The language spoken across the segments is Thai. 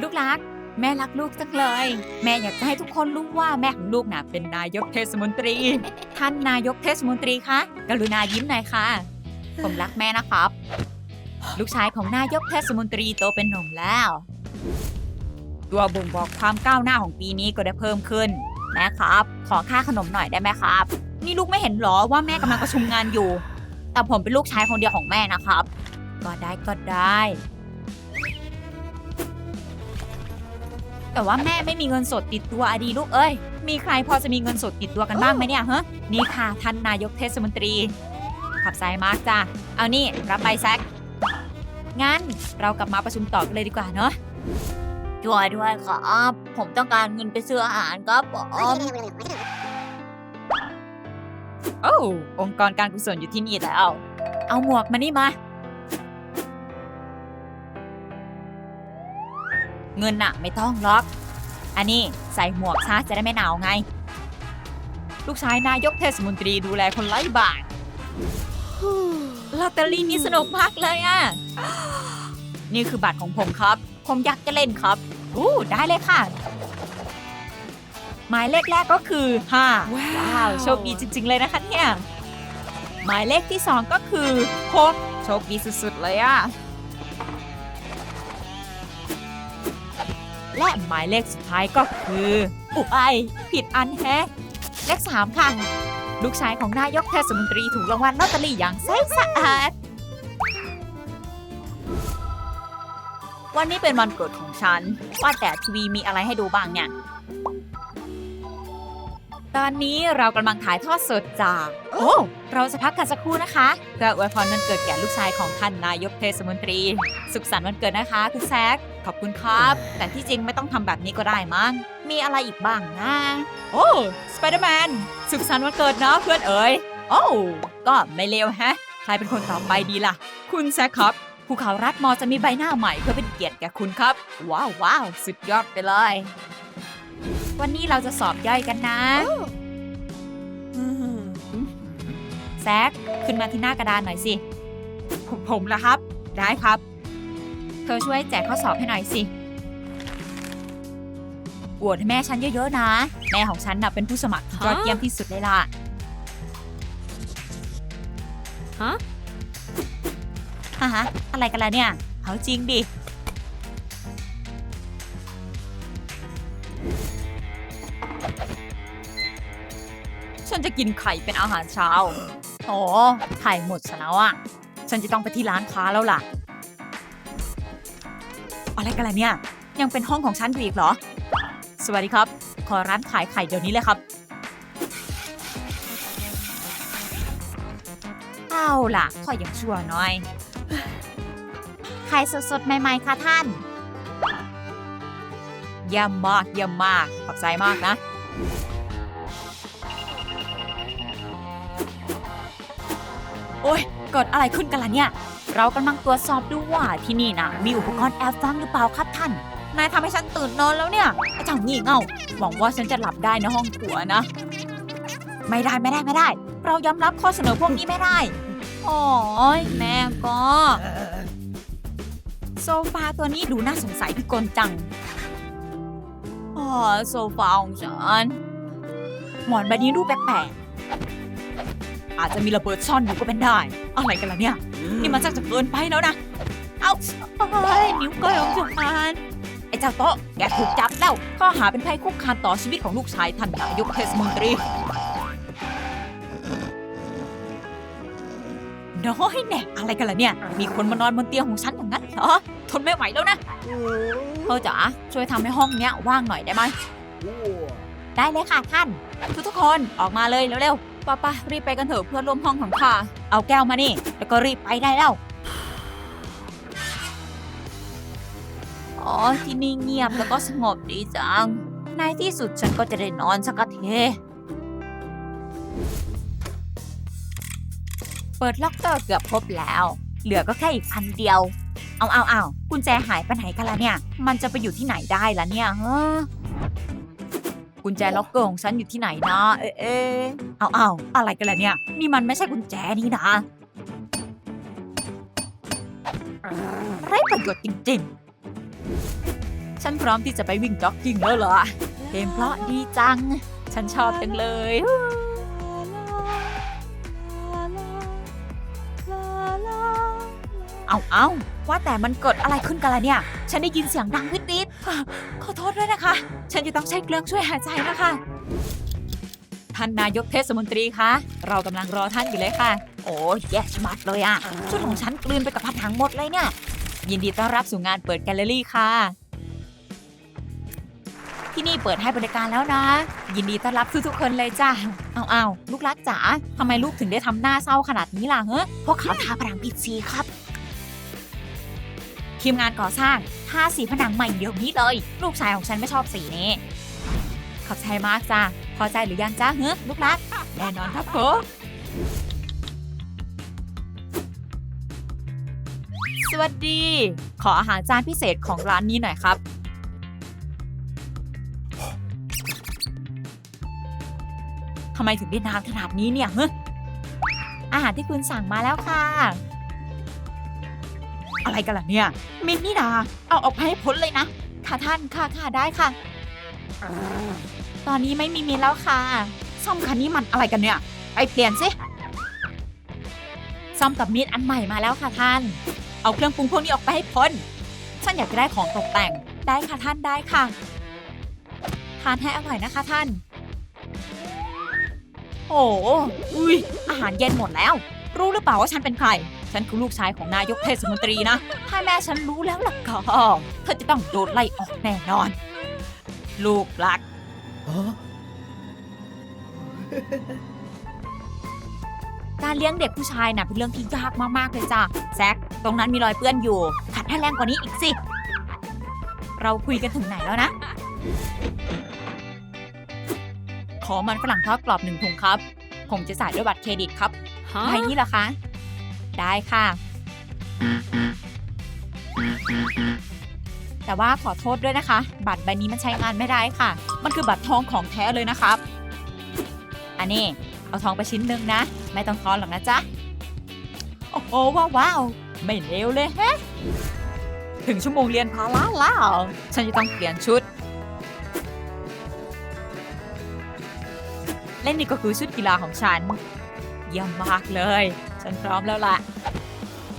ลูกรัก แม่รักลูกจังเลย แม่อยากจะให้ทุกคนรู้ว่าแม่ของลูกน่ะเป็นนายกเทศมนตรี ท่านนายกเทศมนตรีคะกรุณายิ้มหน่อยค่ะ ผมรักแม่นะครับ ลูกชายของนายกเทศมนตรีโตเป็นหนุ่มแล้ว ตัวบ่งบอกความก้าวหน้าของปีนี้ก็ได้เพิ่มขึ้นแม่ครับ ขอค่าขนมหน่อยได้ไหมครับ นี่ลูกไม่เห็นหรอว่าแม่กำลังประชุมงานอยู่ แต่ผมเป็นลูกชายคนเดียวของแม่นะครับ ก็ได้ก็ได้ แต่ว่าแม่ไม่มีเงินสดติดตัวอะดีลูกเอ้ย มีใครพอจะมีเงินสดติดตัวกันบ้างไหมเนี่ยฮะนี่ค่ะท่านนายกเทศมนตรี ขับสายมากจ้ะ เอานี่รับไปแซกงั้นเรากลับมาประชุมต่อกันเลยดีกว่าเนาะช่วยด้วยครับ ผมต้องการเงินไปซื้ออาหารครับผมโอ้องค์กรการกุศลอยู่ที่นี่แล้ว เอาหมวกมานี่มา เงินน่ะไม่ต้องล็อก อันนี้ใส่หมวกซะจะได้ไม่หนาวไง ลูกชายนายกเทศมนตรีดูแลคนไร้บ้านลอตเตอรี่นี่สนุกมากเลยอะนี่คือบัตรของผมครับ ผมอยากจะเล่นครับ อู้ได้เลยค่ะ หมายเลขแรกก็คือ5ว้าว โชคดีจริง ๆ เลยนะคะเนี่ย หมายเลขที่ 2 ก็คือ6โชคดีสุดๆเลยอะ และหมายเลขสุดท้ายก็คืออุไอยผิดอันแฮะเลขสามค่ะ ลูกชายของนายกเทศมนตรีถูกรางวัลลอตเตอรี่อย่างแสนสะอาด วันนี้เป็นวันเกิดของฉัน ว่าแต่ทีวีมีอะไรให้ดูบ้างเนี่ย ตอนนี้เรากำลังถ่ายทอดสดจาก โอ้ เราจะพักกันสักครู่นะคะเพื่ออวยพรวันเกิดแก่ลูกชายของท่านนายกเทศมนตรี สุขสันต์วันเกิดนะคะ คุณแซคขอบคุณครับ แต่ที่จริงไม่ต้องทำแบบนี้ก็ได้มั้ง มีอะไรอีกบ้างนะ โอ้สไปเดอร์แมนสุขสันต์วันเกิดนะเพื่อนเอ๋ยโอ้ก็ไม่เลวแฮะ ใครเป็นคนต่อไปดีล่ะ คุณแซคครับภูเขารัดมอจะมีใบหน้าใหม่เพื่อเป็นเกียรติแก่คุณครับ ว้าวว้าวสุดยอดไปเลย วันนี้เราจะสอบย่อยกันนะ แซกขึ้นมาที่หน้ากระดานหน่อยสิ ผมผมละครับ ได้ครับ เธอช่วยแจกข้อสอบให้หน่อยสิอวดให้แม่ฉันเยอะๆนะ แม่ของฉันน่ะเป็นผู้สมัครที่ยอดเยี่ยมที่สุดเลยล่ะ ฮะฮะฮะอะไรกันล่ะเนี่ยเอาจริงดิ ฉันจะกินไข่เป็นอาหารเช้า โอ้ไข่หมดซะแล้วอะ ฉันจะต้องไปที่ร้านค้าแล้วล่ะ อะไรกันล่ะเนี่ย ยังเป็นห้องของฉันอยู่อีกเหรอ สวัสดีครับ ขอร้านขายไข่เดี๋ยวนี้เลยครับ เอาล่ะขออย่างชั่วหน่อย ไข่สดๆ ใหม่ๆ ค่ะท่านเยี่ยมมากเยี่ยมมาก ขอบใจมากนะ เกิดอะไรขึ้นกันล่ะเนี่ย เรากำลังตรวจสอบดูว่าที่นี่นะมีอุปกรณ์แอบฟังหรือเปล่าครับท่าน นายทำให้ฉันตื่นนอนแล้วเนี่ยไอ้เจ้างี่เง่าหวังว่าฉันจะหลับได้ในห้องครัวนะ ไม่ได้ไม่ได้ไม่ได้ เรายอมรับข้อเสนอพวกนี้ไม่ได้โอ้ยแม่ก็โซฟาตัวนี้ดูน่าสงสัยพิกลจังอ๋อโซฟาของฉันหมอนใบนี้ดูแปลกๆ อาจจะมีระเบิดซ่อนอยู่ก็เป็นได้ อะไรกันล่ะเนี่ย นี่มันชักจะเกินไปแล้วนะ เอาเอ้ยนิ้วก้อยของฉันไอ้เจ้าโต๊ะแกถูกจับแล้ว ข้อหาเป็นภัยคุกคามต่อชีวิตของลูกชายท่านนายกเทศมนตรี น้อยแน่อะไรกันล่ะเนี่ย มีคนมานอนบนเตียงของฉันอย่างนั้นเหรอ ทนไม่ไหวแล้วนะเธอจ๋าช่วยทำให้ห้องเนี้ยว่างหน่อยได้ไหม ได้เลยค่ะท่าน ทุกทุกๆคนออกมาเลยเร็วๆ ป้าป้ารีบไปกันเถอะเพื่อนร่วมห้องของข้าเอาแก้วมานี่ แล้วก็รีบไปได้แล้ว อ๋อที่นี่เงียบแล้วก็สงบดีจัง ในที่สุดฉันก็จะได้นอนสักทีเปิดล็อกเตอร์เกือบครบแล้ว เหลือก็แค่อีกพันเดียว เอาเอาเอากุญแจหายไปไหนกันละเนี่ย มันจะไปอยู่ที่ไหนได้ล่ะเนี่ยเฮ้อ กุญแจล็อกเกอร์ของฉันอยู่ที่ไหนนะเอะเอะเอาเอาอะไรกันล่ะเนี่ย นี่มันไม่ใช่กุญแจนี่นะไรประโยชน์จริงๆ ฉันพร้อมที่จะไปวิ่งจ็อกกิ้งแล้วเหรอเพลงเพราะดีจัง ฉันชอบจังเลย เอาเอาว่าแต่มันเกิดอะไรขึ้นกันล่ะเนี่ย ฉันได้ยินเสียงดังนิดๆอะ ขอโทษด้วยนะคะ ฉันจะต้องใช้เครื่องช่วยหายใจนะคะ ท่านนายกเทศมนตรีคะ เรากำลังรอท่านอยู่เลยค่ะ โอ้ยแย่ชะมัดเลยอะชุดของฉันกลืนไปกับผนังหมดเลยเนี่ย ยินดีต้อนรับสู่งานเปิดแกลเลอรี่ค่ะ ที่นี่เปิดให้บริการแล้วนะ ยินดีต้อนรับทุกๆคนเลยจ้าเอาเอาลูกรักจ๋าทำไมลูกถึงได้ทำหน้าเศร้าขนาดนี้ล่ะเฮ้พวกเขาทาผนังผิดสีครับ ทีมงานก่อสร้างทาสีผนังใหม่เดี๋ยวนี้เลย ลูกชายของฉันไม่ชอบสีนี้ ขอบใจมากจ้าพอใจหรือยังจ้าเฮ้ลูกรักแน่นอนครับผมสวัสดี ขออาหารจานพิเศษของร้านนี้หน่อยครับ ทำไมถึงได้นานขนาดนี้เนี่ยเฮ้อาหารที่คุณสั่งมาแล้วค่ะ อะไรกันล่ะเนี่ย มินนี่นาเอาออกไปให้พ้นเลยนะ ค่ะท่านค่ะค่ะได้ค่ะ ตอนนี้ไม่มีมินแล้วค่ะ ซ่อมคันนี้มันอะไรกันเนี่ย ไปเปลี่ยนสิ ซ่อมกับมีดอันใหม่มาแล้วค่ะท่าน เอาเครื่องปรุงพวกนี้ออกไปให้พ้น ฉันอยากจะได้ของตกแต่ง ได้ค่ะท่านได้ค่ะ ทานให้อร่อยนะคะท่าน โอ้โหอุ้ยอาหารเย็นหมดแล้ว รู้หรือเปล่าว่าฉันเป็นใคร ฉันคือลูกชายของนายกเทศมนตรีนะ ถ้าแม่ฉันรู้แล้วล่ะก็เธอจะต้องโดนไล่ออกแน่นอน ลูกรัก การเลี้ยงเด็กผู้ชายน่ะเป็นเรื่องที่ยากมากๆเลยจ้ะแซคตรงนั้นมีรอยเปื้อนอยู่ ขัดให้แรงกว่านี้อีกสิ เราคุยกันถึงไหนแล้วนะ ขอมันฝรั่งทอดกรอบหนึ่งถุงครับ ผมจะจ่ายด้วยบัตรเครดิตครับฮะ ใบนี้เหรอคะ ได้ค่ะ แต่ว่าขอโทษด้วยนะคะ บัตรใบนี้มันใช้งานไม่ได้ค่ะ มันคือบัตรทองของแท้เลยนะครับ อันนี้เอาทองไปชิ้นหนึ่งนะ ไม่ต้องทอนหรอกนะจ๊ะ โอ้โหว้าวไม่เลวเลยแฮะถึงชั่วโมงเรียนพาละแล้ว ฉันจะต้องเปลี่ยนชุด และนี่ก็คือชุดกีฬาของฉัน เยี่ยมมากเลย ฉันพร้อมแล้วล่ะ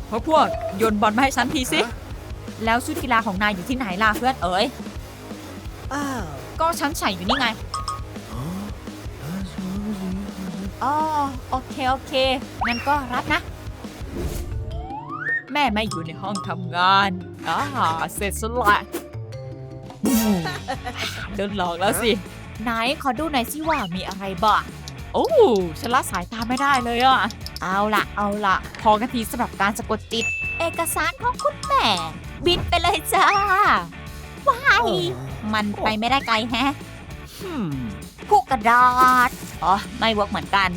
พวกพวกโยนบอลมาให้ฉันทีสิ แล้วชุดกีฬาของนายอยู่ที่ไหนล่ะเพื่อนเอ๋ยอ้าวก็ฉันใส่อยู่นี่ไงอ๋อโอเคโอเคงั้นก็รับนะ แม่ไม่อยู่ในห้องทำงานอ่าเสร็จสละอืมโดนหลอกแล้วสิ ไหนขอดูหน่อยสิว่ามีอะไรบ้างโอ้ฉันละสายตาไม่ได้เลยอะ เอาละเอาละพอกันทีสำหรับการสะกดจิต เอกสารของคุณแม่ บินไปเลยจ้าว้ายมันไปไม่ได้ไกลแฮะอืมผู้กระดาษอ๋อ ไม่เวิร์กเหมือนกัน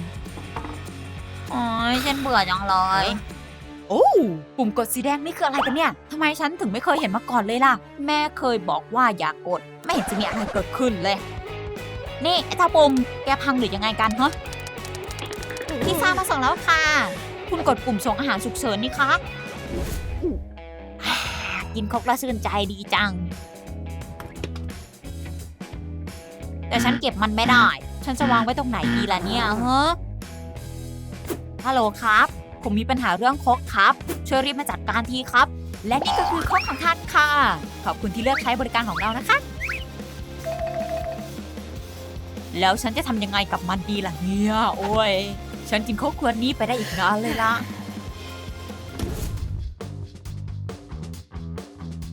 โอ้ยฉันเบื่อจังเลยโอ้ปุ่มกดสีแดงนี่คืออะไรกันเนี่ยทำไมฉันถึงไม่เคยเห็นมาก่อนเลยล่ะ แม่เคยบอกว่าอย่ากกดไม่เห็นจะมีอะไรเกิดขึ้นเลย นี่ไอ้เจ้าปุ่มแกพังหรือยังไงกันฮะ พิซซ่ามาส่งแล้วค่ะ คุณกดปุ่มส่งอาหารฉุกเฉินนี่คะกินครกแล้วชื่นใจดีจัง แต่ฉันเก็บมันไม่ได้ ฉันจะวางไว้ตรงไหนดีล่ะเนี่ยเฮ้ฮัลโหลครับ ผมมีปัญหาเรื่องครกครับ ช่วยรีบมาจัดการทีครับ และนี่ก็คือครกของท่านค่ะ ขอบคุณที่เลือกใช้บริการของเรานะคะ แล้วฉันจะทำยังไงกับมันดีล่ะเนี่ย โอ้ย ฉันกินครกขวดนี้ไปได้อีกนานเลยล่ะ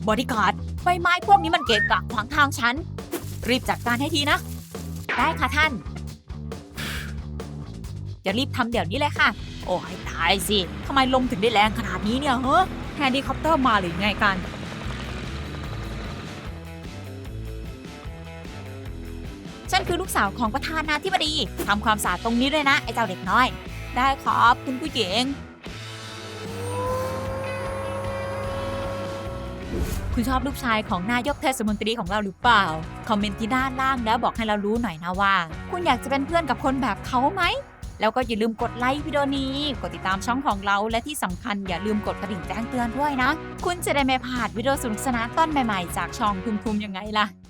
บริการ์ดใบไม้พวกนี้มันเกะกะขวางทางฉัน รีบจัดการให้ทีนะ ได้ค่ะท่าน จะรีบทำเดี๋ยวนี้เลยค่ะ โอ้ยตายสิทำไมลมถึงได้แรงขนาดนี้เนี่ยเฮ้แฮลิคอปเตอร์มาหรือไงกัน ฉันคือลูกสาวของประธานาธิบดีทำความสะอาดตรงนี้ด้วยนะ ไอ้เจ้าเด็กน้อย ได้ครับคุณผู้หญิง คุณชอบลูกชายของนายกเทศมนตรีของเราหรือเปล่า คอมเมนต์ที่ด้านล่างแล้วบอกให้เรารู้หน่อยนะว่า คุณอยากจะเป็นเพื่อนกับคนแบบเขาไหมแล้วก็อย่าลืมกดไลค์วิดีโอนี้ กดติดตามช่องของเราและที่สำคัญอย่าลืมกดกระดิ่งแจ้งเตือนด้วยนะ คุณจะได้ไม่พลาดวิดีโอสนุกสนานต้นใหม่ๆ จากช่องทุมๆยังไงล่ะ